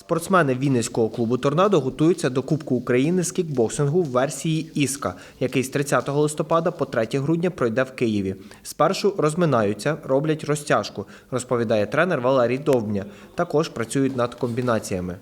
Спортсмени Вінницького клубу Торнадо готуються до Кубку України з кікбоксингу в версії Іска, який з 30 листопада по 3 грудня пройде в Києві. Спершу розминаються, роблять розтяжку, розповідає тренер Валерій Довбня. Також працюють над комбінаціями.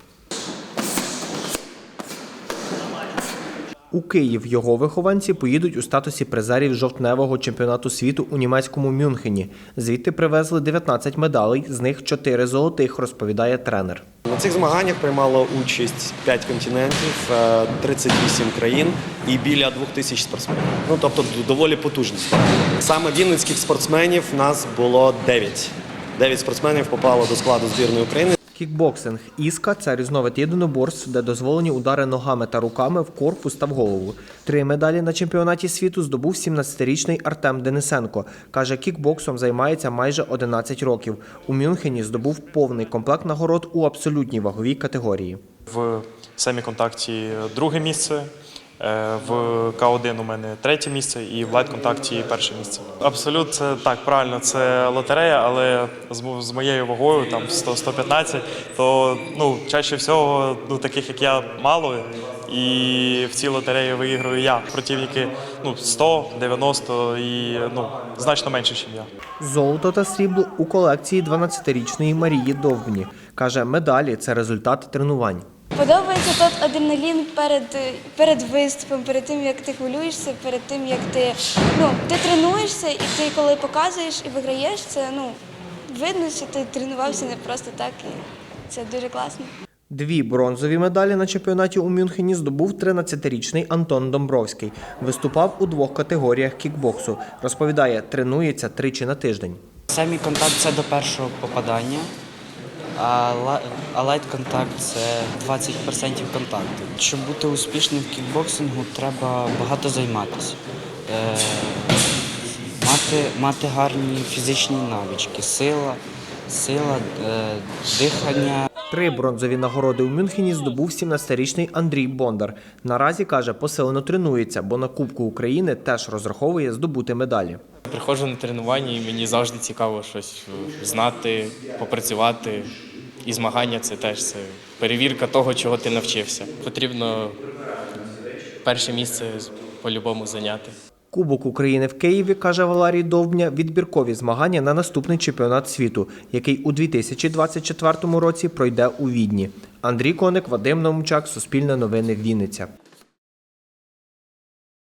У Київ його вихованці поїдуть у статусі призерів жовтневого чемпіонату світу у німецькому Мюнхені. Звідти привезли 19 медалей, з них 4 золотих, розповідає тренер. На цих змаганнях приймало участь 5 континентів, е, 38 країн і біля 2000 спортсменів. Ну тобто доволі потужні спортсмени. Саме вінницьких спортсменів нас було 9. 9 спортсменів попало до складу збірної України. Кікбоксинг іска це різновид єдиноборств, де дозволені удари ногами та руками в корпус та в голову. Три медалі на чемпіонаті світу здобув 17-річний Артем Денисенко. Каже, кікбоксом займається майже 11 років. У Мюнхені здобув повний комплект нагород у абсолютній ваговій категорії. В семі-контакті друге місце, в К1 у мене третє місце і в лайт-контакті перше місце. Абсолют, це так, правильно, це лотерея, але з, моєю вагою, там 100-115, то ну, чаще всього ну, таких як я мало. І в цій лотереї виіграю я. Противники ну, 100, 90 і ну, значно менше, ніж я. Золото та срібло у колекції 12-річної Марії Довбні. Каже, медалі це результат тренувань. Подобається тут адреналін перед, перед виступом, перед тим, як ти хвилюєшся, перед тим, як ти, ну, ти тренуєшся, і ти коли показуєш і виграєш, це ну, видно, що ти тренувався не просто так, і це дуже класно. Дві бронзові медалі на чемпіонаті у Мюнхені здобув 13-річний Антон Домбровський. Виступав у двох категоріях кікбоксу. Розповідає, тренується тричі на тиждень. Семі контакт це до першого попадання, а, лайт контакт це 20% контакту. Щоб бути успішним в кікбоксингу, треба багато займатися. Е, мати, мати гарні фізичні навички, сила, сила, е, дихання. Три бронзові нагороди у Мюнхені здобув 17-річний Андрій Бондар. Наразі каже, посилено тренується, бо на Кубку України теж розраховує здобути медалі. Приходжу на тренування і мені завжди цікаво щось знати, попрацювати. І змагання це теж це перевірка того, чого ти навчився. Потрібно перше місце по-любому зайняти. Кубок України в Києві, каже Валерій Довбня, відбіркові змагання на наступний чемпіонат світу, який у 2024 році пройде у Відні. Андрій Коник, Вадим Наумчак, Суспільне новини, Вінниця.